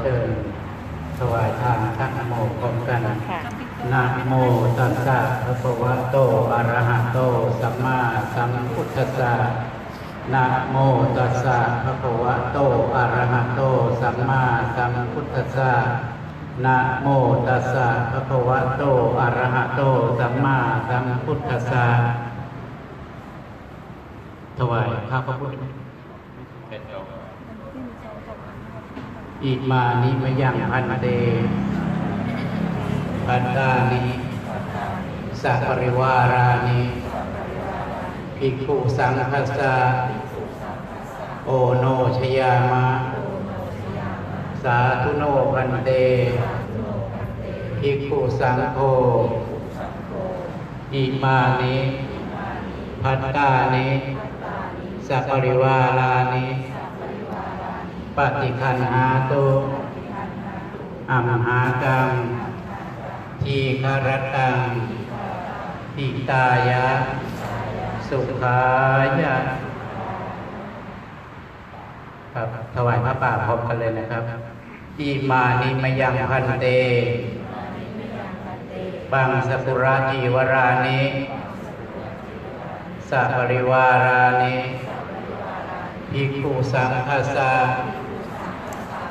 เชิญถวายทานทั้งนโมพร้อมกันค่ะนะโมตัสสะภะคะวะโตอะระหะโตสัมมาสัมพุทธัสสะนะโมตัสสะภะคะวะโตอะระหะโตสัมมาสัมพุทธัสสะนะโมตัสสะภะคะวะโตอะระหะโตสัมมาสัมพุทธัสสะถวายข้าพระพุทธ อิมานิมยังพันเตปัตตานิสัปริวารานิภิกขุสังคัสสะโอโนชยามะ สาธุโนพันเตภิกขุสังโฆอิมานิพัตตานิสัปริวารานิ ปฏิคันหาตุอัมหากังทีคารตังติตายะ สุขายะ ครับถวายพระป่าพร้อมกันเลยนะครับอิมานิมยังพันเต บังสกุราจีวรานิสัปริวารานิภิกขุสังฆสสะ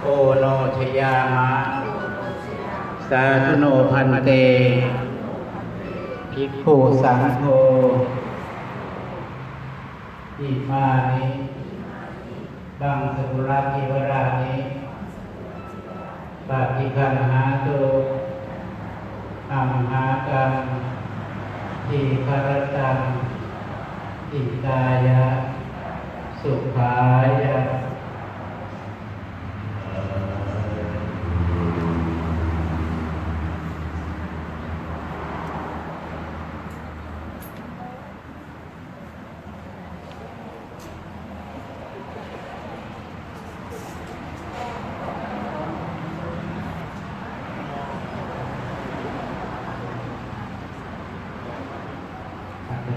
โอโนชยามะ สาธุโนพันเต ภิกขุสังโฆอิมานิบังสกุราจิวรานิปฏิคันหาตุอัมหากังทีคารตังอิตายะ สุขายะ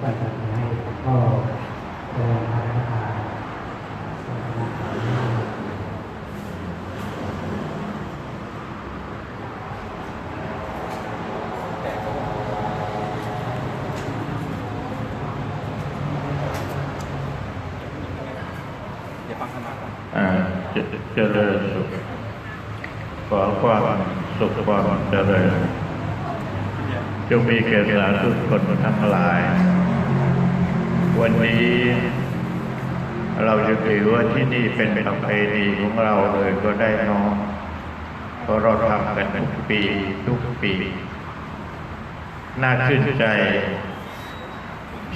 อธิบายแบบนี้ก็แสดงพระราชาอ่าเจเจริญสุขขอความสุขความเจริญจงมีแก่สาธุชนทั้งหลาย วันนี้เราจะถือว่าที่นี่เป็นประเพณีของเราเลยก็ได้น้องเพราะเราทำกันทุกปีทุกปี น่าชื่นใจ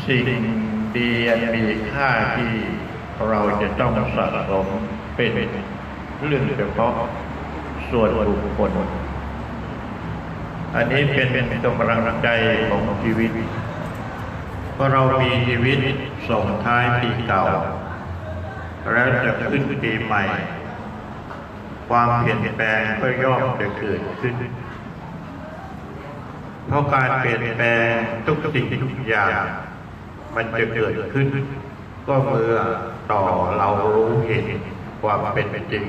สิ่งดีมีค่าที่เราจะต้องสะสมเป็นเรื่องเฉพาะส่วนบุคคล อันนี้เป็นเป็นกำลังใจของชีวิต เพราะเรามีชีวิตส่งท้ายปีเก่า แล้วจะขึ้นปีใหม่ ความเปลี่ยนแปลงก็ย่อมจะเกิดขึ้น เพราะการเปลี่ยนแปลงทุกสิ่งทุกอย่างมันจะเกิดขึ้น ก็เมื่อต่อเรารู้เห็นความเป็นจริง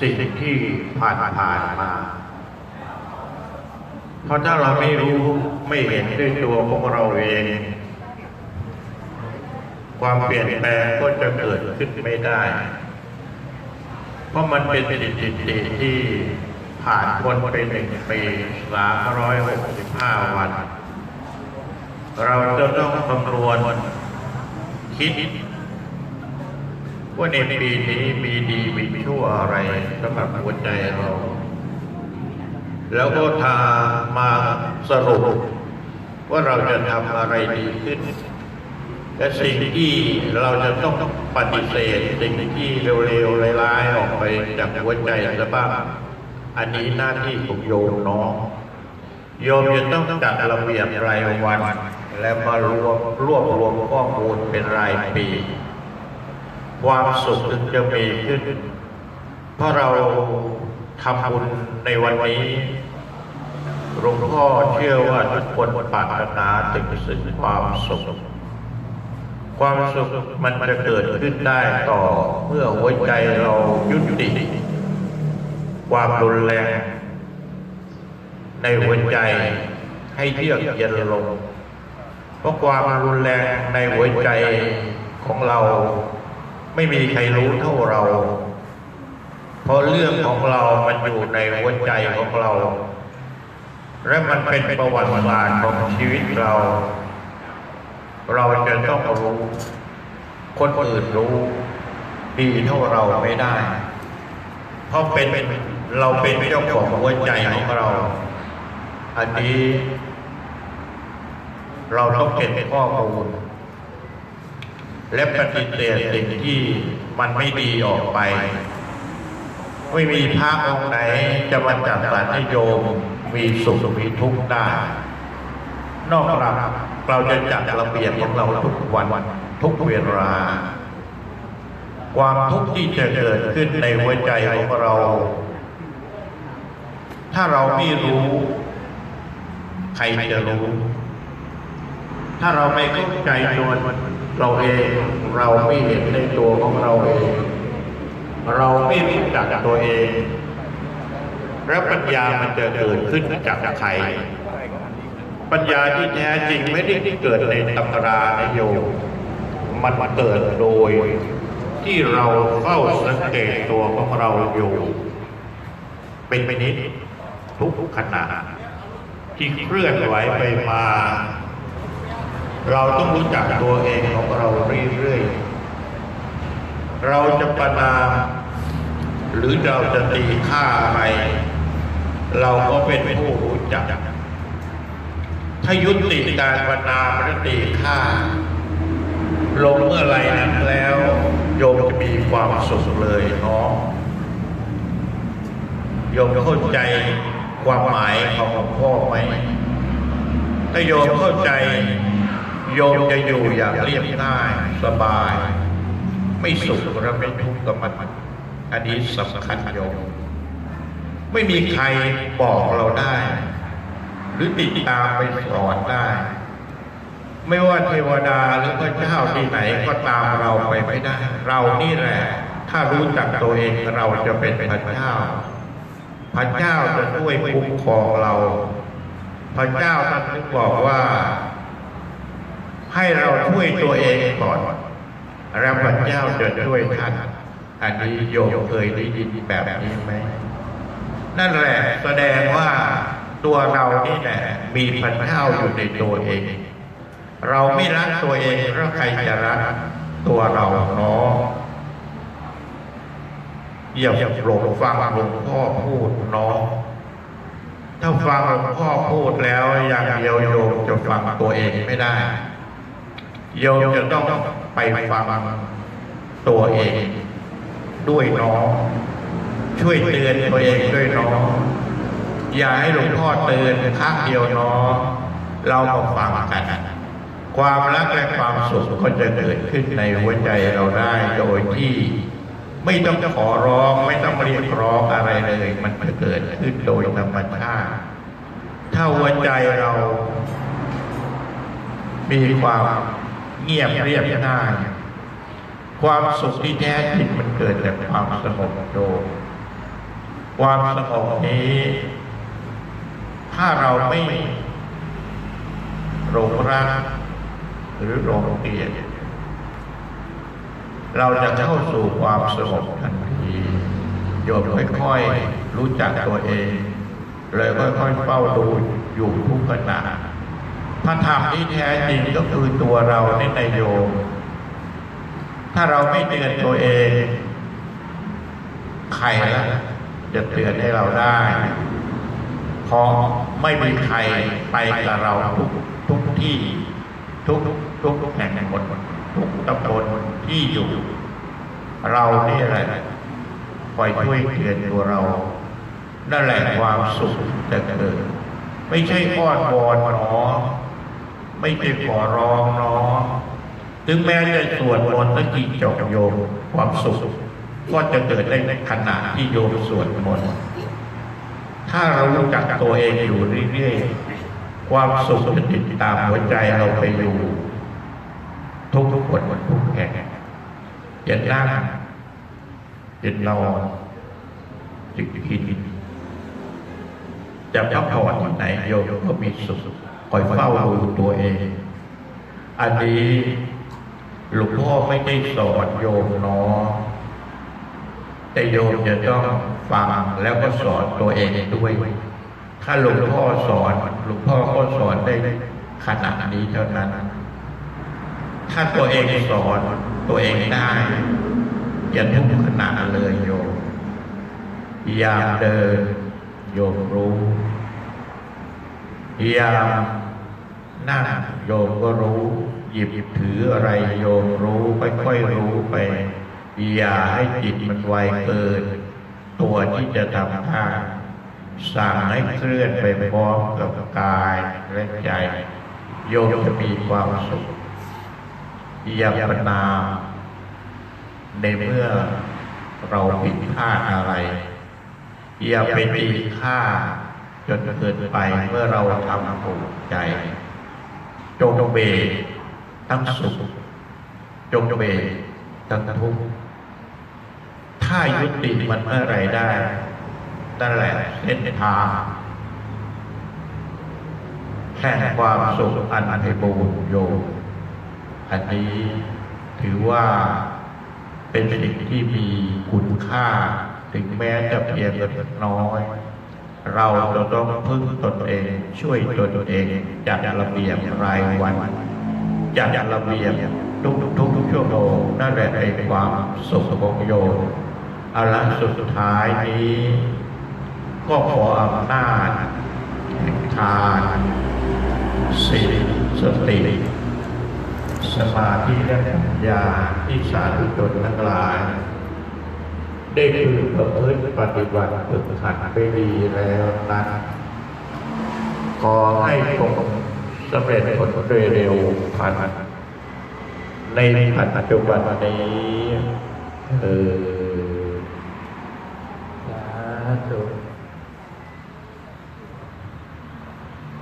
สิ่งที่ผ่านผ่านมา เพราะถ้าเราไม่รู้ไม่เห็นด้วยตัวของเราเอง ความเปลี่ยนแปลงก็จะเกิดขึ้นไม่ได้ เพราะมันเป็นสถิติที่ผ่านพ้นไปหนึ่งปีสามร้อยหกสิบห้าวัน เราจะต้องคำนวณคิดว่าในปีนี้มีดีมีชั่วอะไรสำหรับหัวใจเรา แล้วก็ทามาสรุปว่าเราจะทำอะไรดีขึ้น และสิ่งที่เราจะต้องปฏิเสธสิ่งที่เร็วๆร้ายๆออกไปจากหัวใจซะบ้างอันนี้หน้าที่ของโยมน้องโยมจะต้องจัดระเบียบรายวัน และมารวบรวบรวมข้อมูลเป็นรายปี ความสุขถึงจะมีขึ้น เพราะเราทำบุญในวันนี้หลวงพ่อเชื่อว่าทุกคนปรารถนาถึงสึงความสุข ความสุขมันจะเกิดขึ้นได้ต่อเมื่อหัวใจเรายุติความรุนแรง ในหัวใจให้เยือกเย็นลง เพราะความรุนแรงในหัวใจของเรา ไม่มีใครรู้เท่าเรา เพราะเรื่องของเรามันอยู่ในหัวใจของเรา และมันเป็นประวัติศาสตร์ของชีวิตเรา เราจะต้องรู้ คนอื่นรู้ ดีเท่าเราไม่ได้ เพราะเป็นเราเป็นเจ้าของหัวใจของเรา อันนี้ เราต้องเก็บข้อมูลและปฏิเสธสิ่งที่มันไม่ดีออกไป ไม่มีพระองค์ไหนจะมาจัดสรรให้โยมมีสุขมีทุกข์ได้ นอกจากเราจะจัดระเบียบของเราทุกวันทุกเวลา ความทุกข์ที่จะเกิดขึ้นในหัวใจของเรา ถ้าเราไม่รู้ ใครจะรู้ ถ้าเราไม่เข้าใจตัวเราเอง เราไม่เห็นในตัวของเราเอง เราไม่รู้จักตัวเอง แล้วปัญญามันจะเกิดขึ้นจากใคร ปัญญาที่แท้จริงไม่ได้เกิดในตำราในโยมมันเกิดโดยที่เราเฝ้าสังเกตตัวของเราอยู่ เป็นไปนิดทุกขณะที่เคลื่อนไหวไปมา เราต้องรู้จักตัวเองของเราเรื่อยๆ เราจะประนามหรือเราจะตีค่าอะไร เราก็เป็นผู้รู้จัก ถ้ายุติการประนามหรือตีค่า ลงเมื่อไรนั้นแล้ว โยมจะมีความสุขเลยเนาะโยมเข้าใจความหมายของหลวงพ่อไหมถ้าโยมเข้าใจ โยมจะอยู่อย่างเรียบง่ายสบาย ไม่สุขและไม่ทุกข์กับมันอันนี้สำคัญโยม ไม่มีใครบอกเราได้ หรือติดตามไปสอนได้ ไม่ว่าเทวดาหรือพระเจ้าที่ไหนก็ตามเราไปไม่ได้ เรานี่แหละ ถ้ารู้จักตัวเองเราจะเป็นพระเจ้า พระเจ้าจะช่วยคุ้มครองเรา พระเจ้าท่านถึงบอกว่า ให้เราช่วยตัวเองก่อนแล้วพระเจ้าจะช่วยท่านอันนี้โยมเคยได้ยินแบบนี้ไหมนั่นแหละแสดง ตัวเรานี่แหละมีพระเจ้าอยู่ในตัวเอง เราไม่รักตัวเองแล้วใครจะรักตัวเราเนาะอย่าหลงฟังหลวงพ่อพูดเนาะถ้าฟังหลวงพ่อพูดแล้วอย่างเดียวโยมจะฟังตัวเองไม่ได้ โยมจะต้องไปฟังตัวเอง ด้วยเน้องช่วยเตือนตัวเองด้วยเน้อง อย่าให้หลวงพ่อเตือนครั้งเดียวเน้อเรามาฟังกัน ความรักและความสุขก็จะเกิดขึ้นในหัวใจเราได้โดยที่ ไม่ต้องขอร้องไม่ต้องเรียกร้องอะไรเลย มันจะเกิดขึ้นโดยธรรมชาติถ้าหัวใจเรา มีความเงียบเรียบง่ายความสุขที่แท้จริงมันเกิดจากความสงบโดยความสงบนี้ ถ้าเราไม่หลงรักหรือหลงเกลียดเราจะเข้าสู่ความสงบทันทีโยมค่อยๆรู้จักตัวเอง เลยค่อยๆเฝ้าดูอยู่ทุกขณะพระธรรมที่แท้จริงก็คือตัวเราในในโยม ถ้าเราไม่เตือนตัวเอง ใครละจะเตือนให้เราได้ เพราะไม่มีใครไปกับเราทุกทุกที่ ทุกทุกทุกแห่งหมดทุกตำบลที่อยู่ เรานี่แหละคอยช่วยเตือนตัวเรา นั่นแหละความสุขจะเกิดไม่ใช่อ้อนวอนหนอ ไม่ใช่ขอร้องหนอ ถึงแม้จะสวดมนต์ตะกี้จบโยมความสุข ก็จะเกิดได้ในขณะที่โยมสวดมนต์ ถ้าเรารู้จักตัวเองอยู่เรื่อยๆ ความสุขจะติดตามหัวใจเราไปอยู่ ทุกทุกคนทุกแห่งจะนั่งจะนอนจจึงกินจะพักผ่อนที่ไหนโยมก็มีสุขคอยเฝ้าดูตัวเอง อันนี้หลวงพ่อไม่ได้สอนโยมเนาะ แต่โยมจะต้องฟังแล้วก็สอนตัวเองด้วย ถ้าหลวงพ่อสอนหลวงพ่อก็สอนได้ขนาดนี้เท่านั้น ถ้าตัวเองสอนตัวเองได้อย่าทุกข์ขนาดเลยโยมยามเดินโยมรู้ยามนั่งโยมก็รู้ หยิบถืออะไรโยมรู้ค่อยๆรู้ไป อย่าให้จิตมันไวเกิน ตัวที่จะทำท่าสั่งให้เคลื่อนไปพร้อมกับกายและใจ โยมจะมีความสุขอย่าประนามในเมื่อเราผิดพลาดอะไร อย่าไปตีค่าจนเกินไปเมื่อเราทำถูกใจ จงเบรทั้งสุข จงเบรทั้งทุกข์ ถ้ายุติมันเมื่อไรได้นั่นแหละเส้นทางแห่งความสุขอันไพบูรณโยอันนี้ถือว่าเป็นสิ่งที่มีคุณค่า ถึงแม้จะเพียงเล็กน้อย เราจะต้องพึ่งตนเอง ช่วยตนเองจัดระเบียบรายวันจัดระเบียบทุกทุกทุกชั่วโมงนั่นแหละเป็นความสุขของโยม อาละสุดท้ายนี้ ก็ขออำนาจทานศีลสติ สมาธิและปัญญาที่สาธุชนทั้งหลาย ได้พึงประพฤติปฏิบัติฝึกหัดไปดีแล้วนั้น ขอให้คงสำเร็จผลเร็วพันในปัจจุบันนี้เออ สาธุ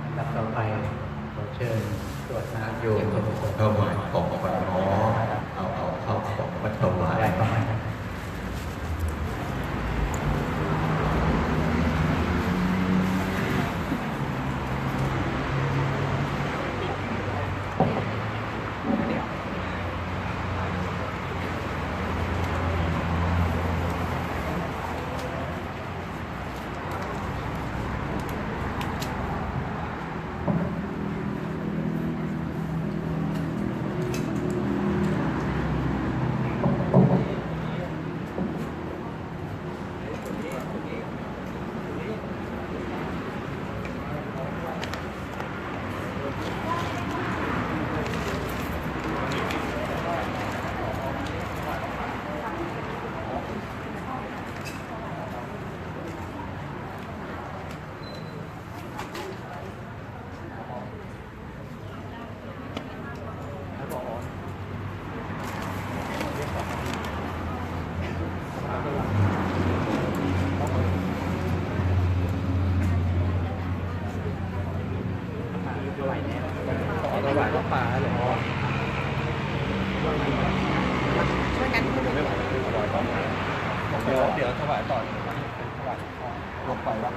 ลำดับต่อไปขอเชิญตรวจน้ำ โยมเข้ามาของปันน้อเอา อนลงไปแล้ว